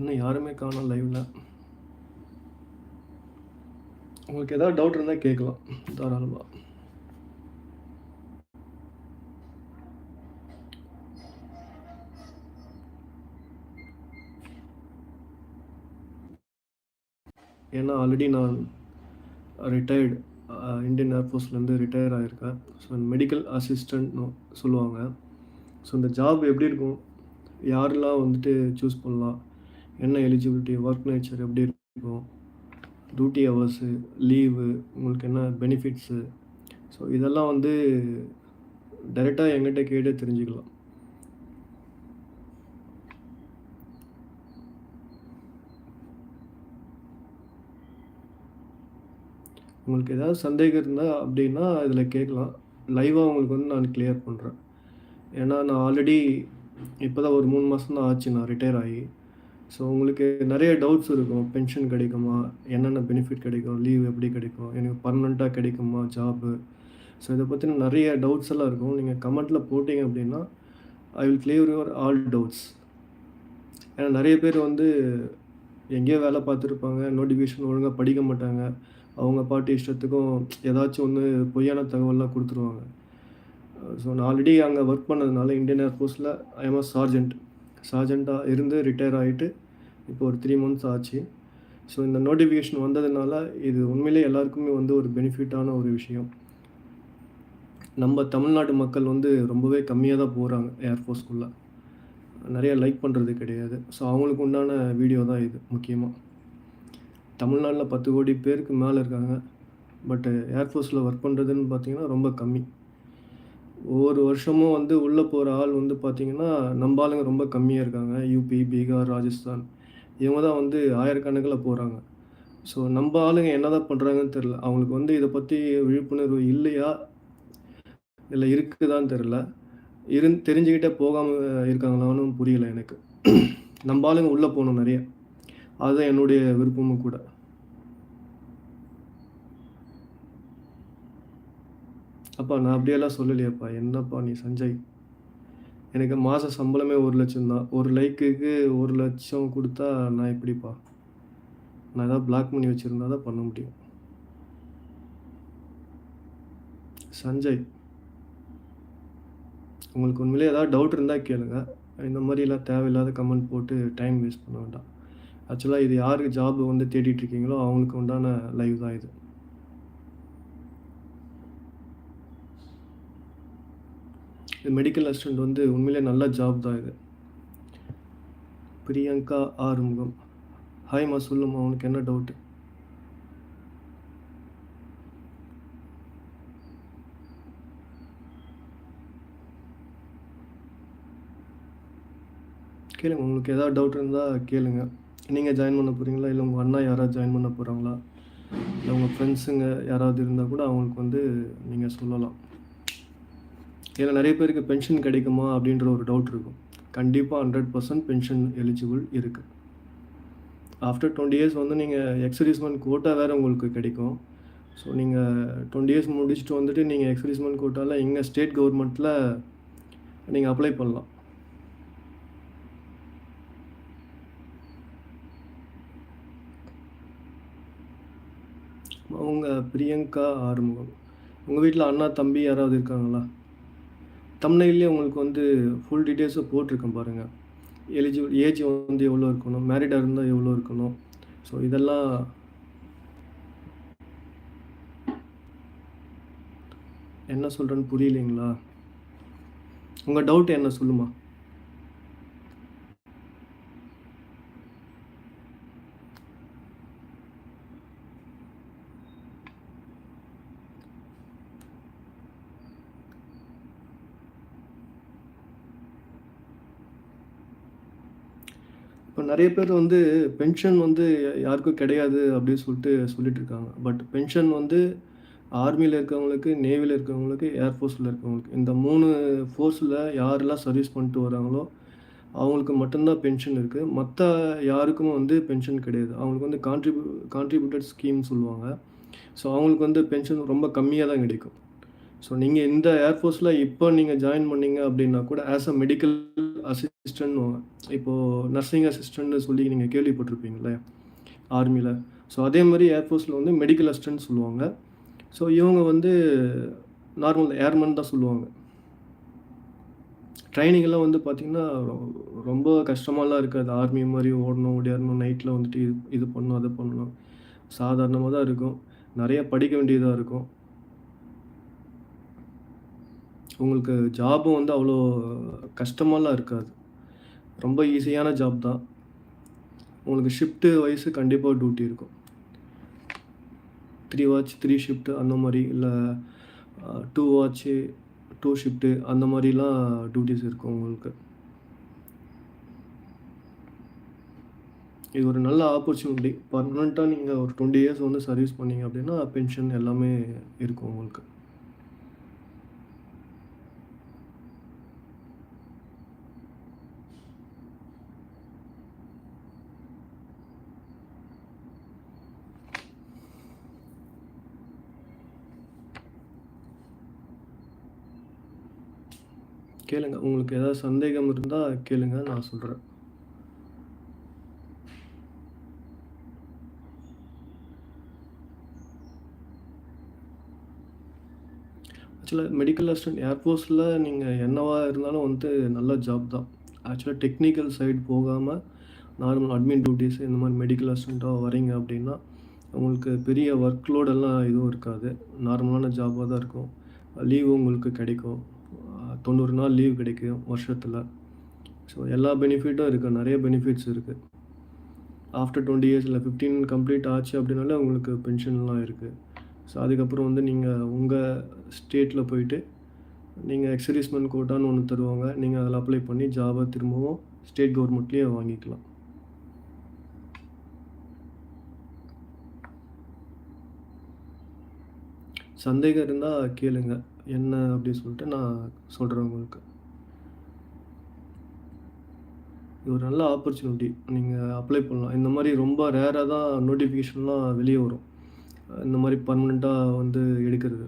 இன்னும் யாருமே காணும் லைவில் உங்களுக்கு ஏதாவது டவுட் இருந்தால் கேட்கலாம். தாராளமாக ஏன்னா ஆல்ரெடி நான் ரிட்டையர்டு இந்தியன் ஏர்ஃபோர்ஸ்லேருந்து ரிட்டையர் ஆகியிருக்கேன் ஸோ மெடிக்கல் அசிஸ்டன்ட்னு சொல்லுவாங்க. ஸோ இந்த ஜாப் எப்படி இருக்கும்? யாரெல்லாம் வந்துட்டு சூஸ் பண்ணலாம்? என்ன எலிஜிபிலிட்டி ஒர்க் நேச்சர் எப்படி இருக்கும்? டியூட்டி ஹவர்ஸு லீவு உங்களுக்கு என்ன பெனிஃபிட்ஸு ஸோ இதெல்லாம் வந்து டைரெக்டாக எங்கிட்ட கேட்டு தெரிஞ்சுக்கலாம். உங்களுக்கு ஏதாவது சந்தேகம் இருந்தால் அப்படின்னா இதில் கேட்கலாம். லைவாக உங்களுக்கு வந்து நான் கிளியர் பண்ணுறேன் ஏன்னா நான் ஆல்ரெடி இப்போ தான் ஒரு மூணு மாதம் தான் ஆச்சு. நான் ரிட்டையர் ஆகி. ஸோ உங்களுக்கு நிறைய டவுட்ஸ் இருக்கும். பென்ஷன் கிடைக்குமா? என்னென்ன பெனிஃபிட் கிடைக்கும்? லீவ் எப்படி கிடைக்கும்? எனக்கு பர்மனெண்ட்டாக கிடைக்குமா? ஜாப்பு ஸோ இதை பற்றின நிறைய டவுட்ஸ் எல்லாம் இருக்கும். நீங்கள் கமெண்ட்டில் போட்டிங்க அப்படின்னா I will clear your all doubts ஏன்னா நிறைய பேர் வந்து எங்கேயோ வேலை பார்த்துருப்பாங்க. நோட்டிஃபிகேஷன் ஒழுங்காக படிக்க மாட்டாங்க. அவங்க பாட்டு இஷ்டத்துக்கும் ஏதாச்சும் ஒன்று பொய்யான தகவல்லாம் கொடுத்துருவாங்க. ஸோ நான் ஆல்ரெடி அங்கே ஒர்க் பண்ணதுனால இந்தியன் ஏர்ஃபோர்ஸில் ஐஎம் அ சார்ஜென்ட் சார்ஜெண்ட்டாக இருந்து ரிட்டையர் ஆகிட்டு இப்போ ஒரு த்ரீ மந்த்ஸ் ஆச்சு. ஸோ இந்த நோட்டிஃபிகேஷன் வந்ததுனால இது உண்மையிலே எல்லாருக்குமே வந்து ஒரு பெனிஃபிட்டான ஒரு விஷயம். நம்ம தமிழ்நாட்டு மக்கள் வந்து ரொம்பவே கம்மியாக தான் போகிறாங்க ஏர்ஃபோர்ஸ்குள்ளே நிறைய லைக் பண்ணுறது கிடையாது. ஸோ அவங்களுக்கு உண்டான வீடியோ தான் இது முக்கியமாக தமிழ்நாட்டில் பத்து கோடி பேருக்கு மேலே இருக்காங்க பட்டு ஏர்ஃபோர்ஸில் ஒர்க் பண்ணுறதுன்னு பார்த்தீங்கன்னா ரொம்ப கம்மி. ஒவ்வொரு வருஷமும் வந்து உள்ளே போகிற ஆள் வந்து பார்த்திங்கன்னா நம்ம ஆளுங்க ரொம்ப கம்மியாக இருக்காங்க. யூபி பீகார் ராஜஸ்தான் இவங்க தான் வந்து ஆயிரக்கணக்கில் போகிறாங்க ஸோ நம்ம ஆளுங்க என்ன தான் பண்ணுறாங்கன்னு தெரில அவங்களுக்கு வந்து இதை பற்றி விழிப்புணர்வு இல்லையா? இல்லை இருக்குதான்னு தெரில இருந் தெரிஞ்சுக்கிட்டே போகாமல் இருக்காங்களான்னு புரியல எனக்கு. நம்ம ஆளுங்க உள்ளே போகணும் நிறைய. அதுதான் என்னுடைய விருப்பமும் கூட. அப்பா நான் அப்படியெல்லாம் சொல்லலையேப்பா. என்னப்பா நீ சஞ்சய்? எனக்கு மாத சம்பளமே ஒரு லட்சம் தான். ஒரு லைக்குக்கு ஒரு லட்சம் கொடுத்தா நான் எப்படிப்பா? நான் ஏதாவது பிளாக் பண்ணி வச்சுருந்தா தான் பண்ண முடியும். சஞ்சய் உங்களுக்கு உண்மையிலே ஏதாவது டவுட் இருந்தால் கேளுங்க. இந்த மாதிரிலாம் தேவையில்லாத கமெண்ட் போட்டு டைம் வேஸ்ட் பண்ண வேண்டாம். ஆக்சுவலாக இது யாருக்கு ஜாப் வந்து தேடிட்டு இருக்கீங்களோ அவங்களுக்கு உண்டான லைவ் தான் இது. இது மெடிக்கல் அசிஸ்டண்ட் வந்து உண்மையிலே நல்ல ஜாப் தான் இது. பிரியங்கா ஆறுமுகம். ஹாய்மா சொல்லுமா உனக்கு என்ன டவுட்டு கேளுங்க உங்களுக்கு ஏதாவது டவுட் இருந்தால் கேளுங்க. நீங்கள் ஜாயின் பண்ண போகிறீங்களா இல்லை உங்கள் அண்ணா யாராவது ஜாயின் பண்ண போகிறாங்களா இல்லை உங்கள் ஃப்ரெண்ட்ஸுங்க யாராவது இருந்தால் கூட அவங்களுக்கு வந்து நீங்கள் சொல்லலாம். ஏன்னா நிறைய பேருக்கு பென்ஷன் கிடைக்குமா அப்படின்ற ஒரு டவுட் இருக்கும். கண்டிப்பாக ஹண்ட்ரட் பர்சன்ட் பென்ஷன் எலிஜிபிள் இருக்குது ஆஃப்டர் டுவெண்ட்டி இயர்ஸ் வந்து நீங்கள் எக்ஸரிஸ்மெண்ட் கோட்டா வேறு உங்களுக்கு கிடைக்கும். ஸோ நீங்கள் டுவெண்ட்டி இயர்ஸ் முடிச்சுட்டு வந்துட்டு நீங்கள் எக்ஸரிஸ்மெண்ட் கோட்டாவில் இங்கே ஸ்டேட் கவர்மெண்ட்டில் நீங்கள் அப்ளை பண்ணலாம். அவங்க பிரியங்கா ஆறுமுகம். உங்கள் வீட்டில் அண்ணா தம்பி யாராவது இருக்காங்களா? தம்னையிலே உங்களுக்கு வந்து ஃபுல் டீட்டெயில்ஸும் போட்டிருக்கேன் பாருங்கள் எலிஜிபிள் ஏஜ் வந்து எவ்வளோ இருக்கணும் மேரிடாக இருந்தால் எவ்வளோ இருக்கணும். ஸோ இதெல்லாம் என்ன சொல்கிறேன்னு புரியலைங்களா? உங்கள் டவுட் என்ன சொல்லுமா இப்போ நிறைய பேர் வந்து பென்ஷன் வந்து யாருக்கும் கிடையாது அப்படின்னு சொல்லிட்டு சொல்லிட்டு இருக்காங்க. பட் பென்ஷன் வந்து ஆர்மியில் இருக்கவங்களுக்கு நேவியில் இருக்கவங்களுக்கு ஏர்ஃபோர்ஸில் இருக்கவங்களுக்கு இந்த மூணு ஃபோர்ஸில் யாரெல்லாம் சர்வீஸ் பண்ணிட்டு வராங்களோ அவங்களுக்கு மட்டும்தான் பென்ஷன் இருக்குது மற்ற யாருக்கும் வந்து பென்ஷன் கிடையாது. அவங்களுக்கு வந்து கான்ட்ரிபியூ கான்ட்ரிபியூட்டட் ஸ்கீம் சொல்லுவாங்க. ஸோ அவங்களுக்கு வந்து பென்ஷன் ரொம்ப கம்மியாக தான் கிடைக்கும். ஸோ நீங்கள் இந்த ஏர்ஃபோர்ஸில் இப்போ நீங்கள் ஜாயின் பண்ணீங்க அப்படின்னா கூட ஆஸ் அ மெடிக்கல் அசிஸ்டன்ட் இப்போது நர்சிங் அசிஸ்டன்ட்னு சொல்லி நீங்கள் கேள்விப்பட்டிருப்பீங்களே ஆர்மியில் ஸோ அதே மாதிரி ஏர்ஃபோர்ஸில் வந்து மெடிக்கல் அசிஸ்டன்ட் சொல்லுவாங்க. ஸோ இவங்க வந்து நார்மல் ஏர்மன் தான் சொல்லுவாங்க. ட்ரைனிங்கெல்லாம் வந்து பார்த்திங்கன்னா ரொம்ப கஷ்டமாலாம் இருக்காது. ஆர்மி மாதிரி ஓடணும் ஓடியாடணும் நைட்டில் வந்துட்டு இது இது பண்ணணும் அதை பண்ணணும். சாதாரணமாக தான் இருக்கும். நிறைய படிக்க வேண்டியதாக இருக்கும். உங்களுக்கு ஜாபும் வந்து அவ்வளோ கஷ்டமாலாம் இருக்காது. ரொம்ப ஈஸியான ஜாப் தான். உங்களுக்கு ஷிஃப்ட்டு வயசு கண்டிப்பாக டியூட்டி இருக்கும். த்ரீ வாட்ச் த்ரீ ஷிஃப்ட்டு அந்த மாதிரி இல்லை டூ வாட்ச்சு டூ ஷிஃப்ட்டு அந்த மாதிரிலாம் டியூட்டிஸ் இருக்கும் உங்களுக்கு. இது ஒரு நல்ல ஆப்பர்ச்சுனிட்டி பர்மனெண்ட்டாக நீங்கள் ஒரு டுவெண்ட்டி இயர்ஸ் வந்து சர்வீஸ் பண்ணீங்க அப்படின்னா பென்ஷன் எல்லாமே இருக்கும் உங்களுக்கு. கேளுங்க. உங்களுக்கு ஏதாவது சந்தேகம் இருந்தால் கேளுங்க நான் சொல்கிறேன் ஆக்சுவலாக மெடிக்கல் அசிஸ்டன்ட் ஏர்ஃபோர்ஸில் நீங்கள் என்னவா இருந்தாலும் வந்து நல்ல ஜாப் தான். ஆக்சுவலாக டெக்னிக்கல் சைடு போகாமல் நார்மல் அட்மின் டியூட்டிஸ் இந்த மாதிரி மெடிக்கல் அசிஸ்டண்ட்டாக வரீங்க அப்படின்னா உங்களுக்கு பெரிய ஒர்க் லோடெல்லாம் எதுவும் இருக்காது. நார்மலான ஜாபாக தான் இருக்கும். லீவும் உங்களுக்கு கிடைக்கும். தொண்ணூறு நாள் லீவ் கிடைக்கும் வருஷத்தில். ஸோ எல்லா பெனிஃபிட்டும் இருக்குது நிறைய பெனிஃபிட்ஸ் இருக்குது ஆஃப்டர் டுவெண்ட்டி இயர்ஸில் ஃபிஃப்டீன் கம்ப்ளீட் ஆச்சு அப்படின்னாலே உங்களுக்கு பென்ஷன்லாம் இருக்குது ஸோ அதுக்கப்புறம் வந்து நீங்கள் உங்கள் ஸ்டேட்டில் போயிட்டு நீங்கள் எக்ஸரிஸ்மெண்ட் கோட்டான்னு ஒன்று தருவாங்க. நீங்கள் அதில் அப்ளை பண்ணி ஜாபை திரும்பவும் ஸ்டேட் கவர்மெண்ட்லேயே வாங்கிக்கலாம். சந்தேகம் இருந்தால் கேளுங்கள் என்ன அப்படி சொல்லிட்டு நான் சொல்கிறேன் உங்களுக்கு. இது ஒரு நல்ல ஆப்பர்ச்சுனிட்டி நீங்கள் அப்ளை பண்ணலாம். இந்த மாதிரி ரொம்ப ரேராக தான் நோட்டிஃபிகேஷன்லாம் வெளியே வரும். இந்த மாதிரி பர்மனெண்ட்டாக வந்து எடுக்கிறது.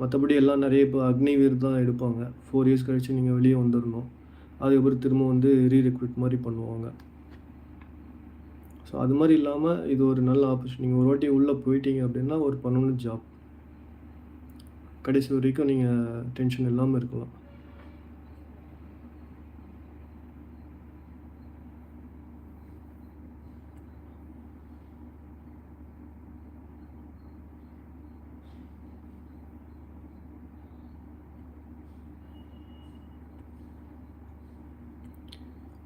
மற்றபடி எல்லாம் நிறைய இப்போ அக்னிவீர் தான் எடுப்பாங்க. ஃபோர் இயர்ஸ் கழித்து நீங்கள் வெளியே வந்துடணும் அதுக்கப்புறம் திரும்ப வந்து ரீ ரெக்ரூட் மாதிரி பண்ணுவாங்க. ஸோ அது மாதிரி இல்லாமல் இது ஒரு நல்ல ஆப்பர்ச்சுனிட்டி நீங்கள் ஒரு வாட்டி உள்ளே போயிட்டீங்க அப்படின்னா ஒரு பர்மனெண்ட் ஜாப் கடைசி வரைக்கும் நீங்கள் டென்ஷன் இல்லாமல் இருக்கலாம்.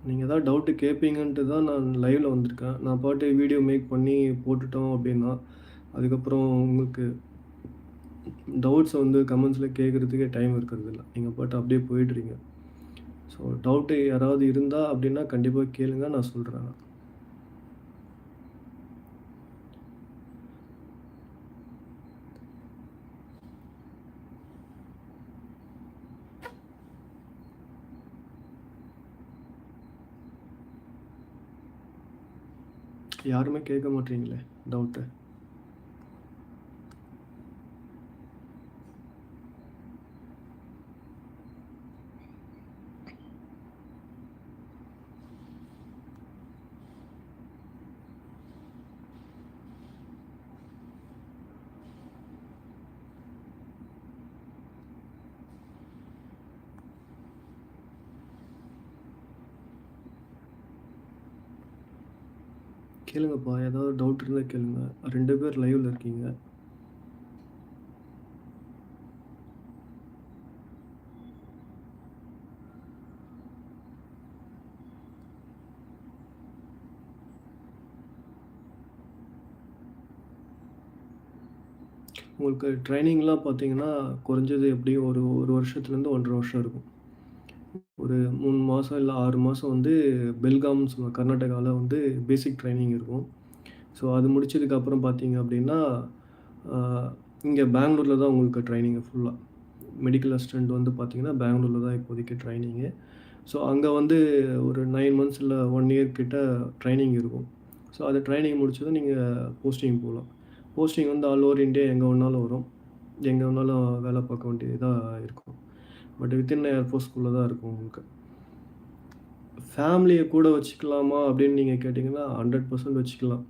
நீங்கள் ஏதாவது டவுட்டு கேட்பீங்கன்ட்டு தான் நான் லைவில் வந்திருக்கேன். நான் பாட்டு வீடியோ மேக் பண்ணி போட்டுட்டோம் அப்படின்னா அதுக்கப்புறம் உங்களுக்கு டவுட்ஸை வந்து கமெண்ட்ஸில் கேட்குறதுக்கே டைம் இருக்கிறது இல்லை நீங்கள் பாட்டு அப்படியே போயிடுறீங்க. ஸோ டவுட்டு யாராவது இருந்தால் அப்படின்னா கண்டிப்பாக கேளுங்க நான் சொல்கிறேன் யாருமே கேட்க மாட்டீங்களே டவுட்டு கேளுங்கப்பா. ஏதாவது டவுட் இருந்தால் கேளுங்க. ரெண்டு பேர் லைவில் இருக்கீங்க. உங்களுக்கு ட்ரைனிங்லாம் பார்த்தீங்கன்னா குறைஞ்சது எப்படியும் ஒரு ஒரு வருஷத்துலேருந்து ஒன்றரை வருஷம் இருக்கும். ஒரு மூணு மாதம் இல்லை ஆறு மாதம் வந்து பெல்காம்னு சொல்லுவாங்க கர்நாடகாவில் வந்து பேசிக் ட்ரைனிங் இருக்கும். ஸோ அது முடிச்சதுக்கப்புறம் பார்த்தீங்க அப்படின்னா இங்கே பெங்களூரில் தான் உங்களுக்கு ட்ரைனிங்கு ஃபுல்லாக மெடிக்கல் அசிஸ்டண்ட் வந்து பார்த்தீங்கன்னா பெங்களூரில் தான் இப்போதைக்கு ட்ரைனிங்கு ஸோ அங்கே வந்து ஒரு நைன் மந்த்ஸ் இல்லை ஒன் இயர் கிட்ட ட்ரைனிங் இருக்கும். ஸோ அது ட்ரைனிங் முடிச்சதும் நீங்கள் போஸ்டிங் போகலாம் போஸ்டிங் வந்து ஆல் ஓவர் இந்தியா எங்கே வேணாலும் வரும். எங்கே வேணாலும் வேலை பார்க்க வேண்டியதாக இருக்கும். பட் வித்தின் ஏர்ஃபோர்ஸ்குள்ளே தான் இருக்கும் உங்களுக்கு. ஃபேமிலியை கூட வச்சுக்கலாமா அப்படின்னு நீங்கள் கேட்டிங்கன்னா ஹண்ட்ரட் பர்சன்ட் வச்சுக்கலாம்.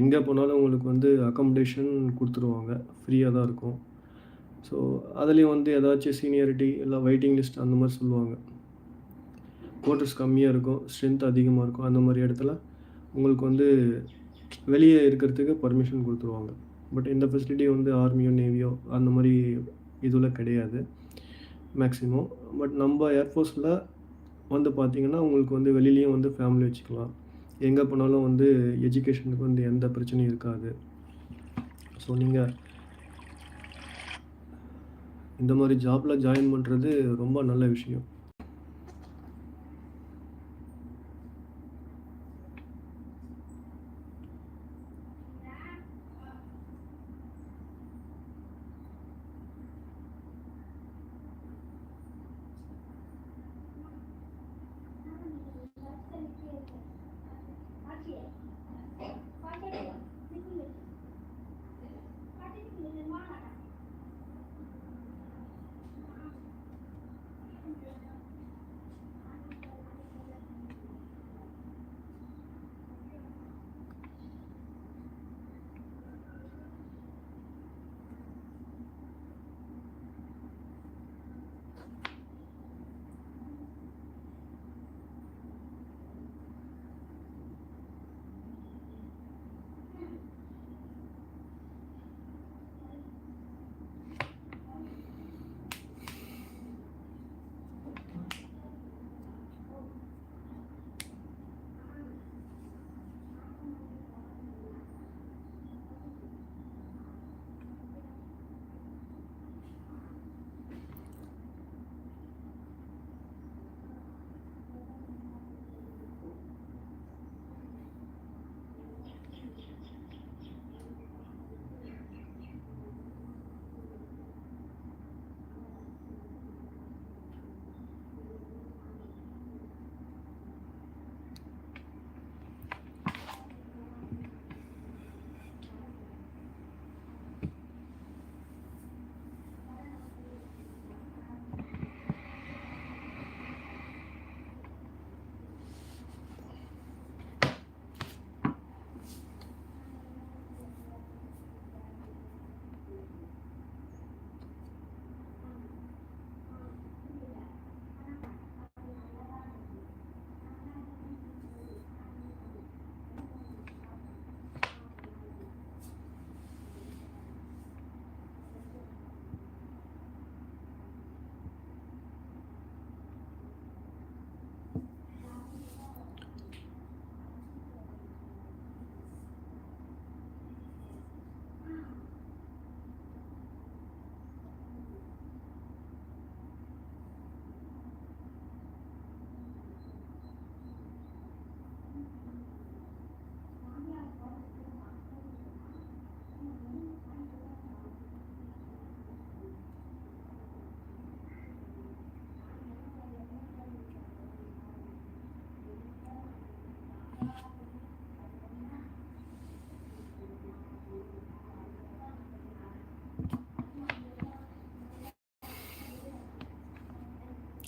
எங்கே போனாலும் உங்களுக்கு வந்து அக்காமடேஷன் கொடுத்துருவாங்க. ஃப்ரீயாக தான் இருக்கும். ஸோ அதுலேயும் வந்து ஏதாச்சும் சீனியாரிட்டி இல்லை வெயிட்டிங் லிஸ்ட் அந்த மாதிரி சொல்லுவாங்க. குவார்ட்டர்ஸ் கம்மியாக இருக்கும் ஸ்ட்ரென்த் அதிகமாக இருக்கும் அந்த மாதிரி இடத்துல உங்களுக்கு வந்து வெளியே இருக்கிறதுக்கு பர்மிஷன் கொடுத்துருவாங்க. பட் இந்த ஃபெசிலிட்டி வந்து ஆர்மியோ நேவியோ அந்த மாதிரி இதில் கிடையாது மேக்ஸிமம் பட் நம்ம ஏர்ஃபோர்ஸில் வந்து பார்த்திங்கன்னா உங்களுக்கு வந்து வெளிலேயும் வந்து ஃபேமிலி வச்சுக்கலாம். எங்கே போனாலும் வந்து எஜுகேஷனுக்கு வந்து எந்த பிரச்சனையும் இருக்காது. ஸோ நீங்கள் இந்த மாதிரி ஜாப்பில் ஜாயின் பண்ணுறது ரொம்ப நல்ல விஷயம்.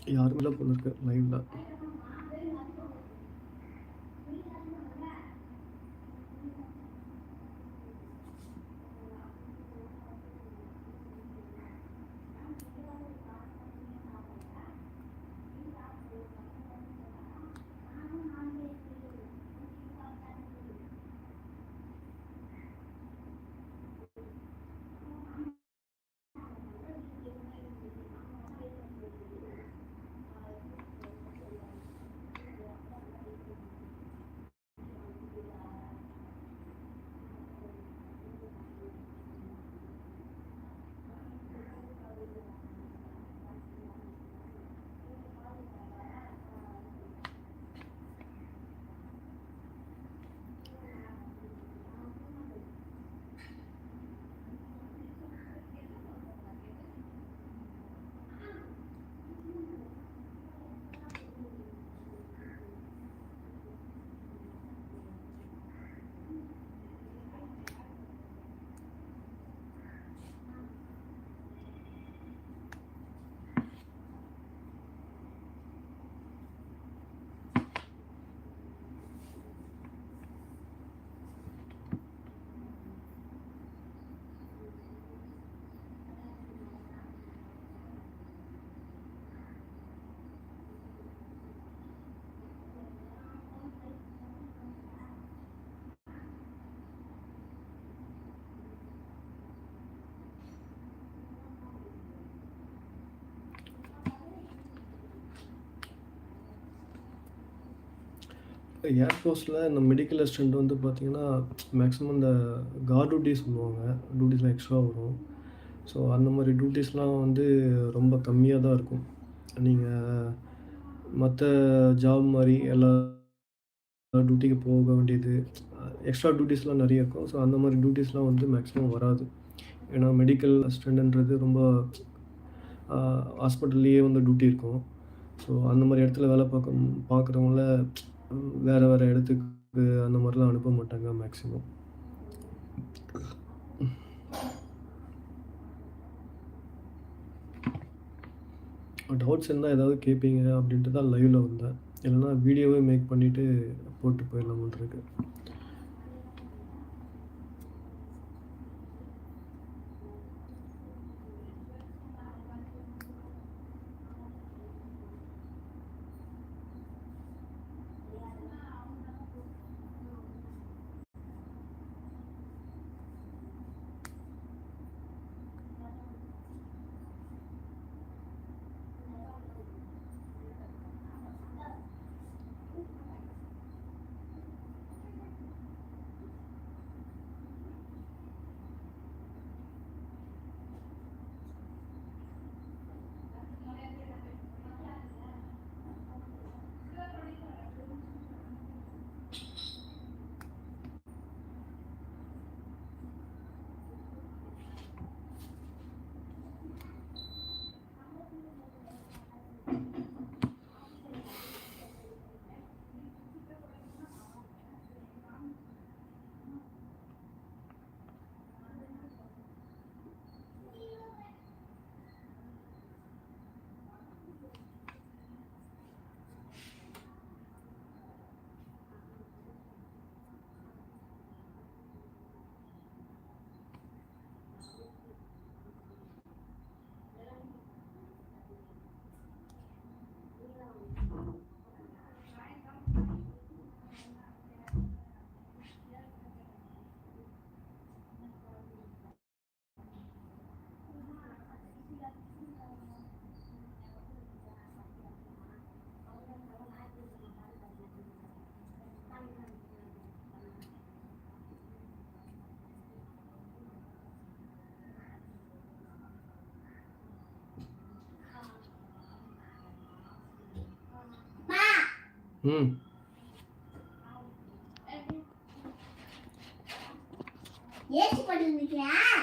யாருமே இல்லை போல இருக்கு. லைவ்ல ஏர்ஃபோர்ஸில் இந்த மெடிக்கல் அசிஸ்டண்ட் வந்து பார்த்தீங்கன்னா, மேக்ஸிமம் இந்த கார்ட் டியூட்டிஸ் சொல்லுவாங்க. டியூட்டிஸ்லாம் எக்ஸ்ட்ரா வரும். ஸோ அந்த மாதிரி டியூட்டிஸ்லாம் வந்து ரொம்ப கம்மியாக தான் இருக்கும். நீங்கள் மற்ற ஜாப் மாதிரி எல்லா டியூட்டிக்கு போக வேண்டியது, எக்ஸ்ட்ரா டியூட்டிஸ்லாம் நிறைய இருக்கும். ஸோ அந்த மாதிரி டியூட்டிஸ்லாம் வந்து மேக்ஸிமம் வராது. ஏன்னா மெடிக்கல் அசிஸ்டண்ட்ன்றது ரொம்ப ஹாஸ்பிட்டல்லையே ஹாஸ்பிட்டல்லேயே வந்து டியூட்டி இருக்கும். ஸோ அந்த மாதிரி இடத்துல வேலை பார்க்க பார்க்குறவங்கள வேறு வேறு இடத்துக்கு அந்த மாதிரிலாம் அனுப்ப மாட்டாங்க மேக்ஸிமம். டவுட்ஸ் இருந்தால் ஏதாவது கேட்பீங்க அப்படின்ட்டு தான் லைவில் வந்தேன். இல்லைன்னா வீடியோவே மேக் பண்ணிவிட்டு போட்டு போயிடலாமான்ருக்கு. ம். ஏசி போட்டுருந்துருக்கியா